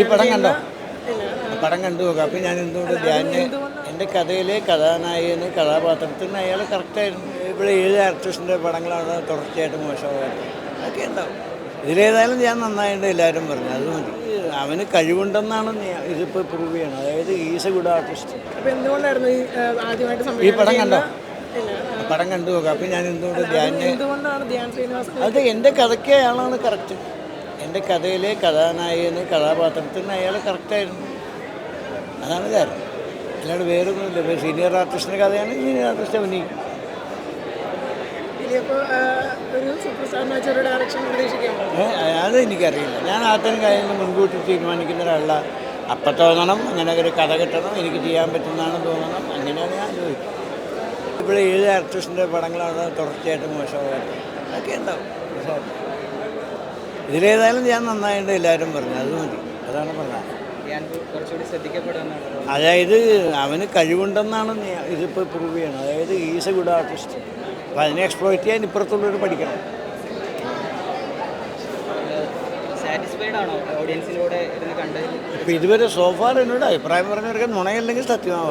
ഈ പടം കണ്ടോ? പടം കണ്ടു നോക്കാം. അപ്പം ഞാൻ എന്തുകൊണ്ട് ധ്യാന എന്റെ കഥയിലെ കഥാനായകന് കഥാപാത്രത്തിന് അയാൾ കറക്റ്റായിരുന്നു ഇവിടെ ഏഴ് ആർട്ടിസ്റ്റിന്റെ പടങ്ങളാണ് തുടർച്ചയായിട്ട് മോശമാകാറ് അതൊക്കെ ഉണ്ടാവും. ഇതിലേതായാലും ഞാൻ നന്നായിട്ട് എല്ലാവരും പറഞ്ഞു അത് മതി. അവന് കഴിവുണ്ടെന്നാണ് ഇതിപ്പോൾ പ്രൂവ് ചെയ്യണം അതായത് ഈസ് എ ഗുഡ് ആർട്ടിസ്റ്റ് ഈ പടം കണ്ടോ. പടം കണ്ടു നോക്കാം. അപ്പം ഞാൻ എന്തുകൊണ്ട് ധ്യാന അത് എന്റെ കഥയ്ക്ക് അയാളാണ് കറക്റ്റ് എന്റെ കഥയിലെ കഥാനായകന് കഥാപാത്രത്തിന് അയാൾ കറക്റ്റായിരുന്നു. അതാണ് കാര്യം അല്ലാണ്ട് വേറെ ഒന്നുമില്ല ഇപ്പോൾ സീനിയർ ആർട്ടിസ്റ്റിന്റെ കഥയാണ് സീനിയർ ആർട്ടിസ്റ്റ് അഭിനയിക്കും അത് എനിക്കറിയില്ല. ഞാൻ അത്തരം കാര്യങ്ങൾ മുൻകൂട്ടി തീരുമാനിക്കുന്ന ഒരാളല്ല അപ്പം തോന്നണം അങ്ങനെ ഒരു കഥ കിട്ടണം എനിക്ക് ചെയ്യാൻ പറ്റുന്നതാണ് തോന്നണം. അങ്ങനെയാണ് ഞാൻ ചോദിക്കുന്നത് ഇവിടെ ഏഴ് ആർട്ടിസ്റ്റിന്റെ പടങ്ങളാണ് തുടർച്ചയായിട്ട് മോശമാകാറ് അതൊക്കെ ഉണ്ടാവും. ഇതിലേതായാലും ഞാൻ നന്നായിട്ട് എല്ലാവരും പറഞ്ഞു. അത് മതി. അതാണ് പറഞ്ഞത്. അതായത് അവന് കഴിവുണ്ടെന്നാണ് ഇതിപ്പോൾ പ്രൂവ് ചെയ്യണം അതായത് ഈസ് എ ഗുഡ് ആർട്ടിസ്റ്റ് അപ്പം അതിനെ എക്സ്പ്ലോയിറ്റ് ചെയ്യാൻ ഇപ്പുറത്തുള്ളവർ പഠിക്കണം. ഇപ്പോൾ ഇതുവരെ സോഫാർ എന്നോട് അഭിപ്രായം പറഞ്ഞവർക്ക് നുണയല്ലെങ്കിൽ സത്യമാണ്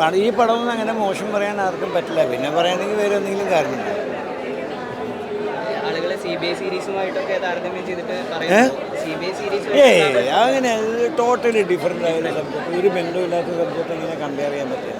പറഞ്ഞു ഈ പടം അങ്ങനെ മോശം പറയാൻ ആർക്കും പറ്റില്ല. പിന്നെ പറയുകയാണെങ്കിൽ വേറെ എന്തെങ്കിലും കാരണമില്ല ഏയ് അങ്ങനെ ടോട്ടലി ഡിഫറെന്റ് ആയ ഒരു സബ്ജക്റ്റ് ഒരു ബന്ധമില്ലാത്ത സബ്ജക്റ്റ് എങ്ങനെ കമ്പയർ ചെയ്യാൻ പറ്റുക?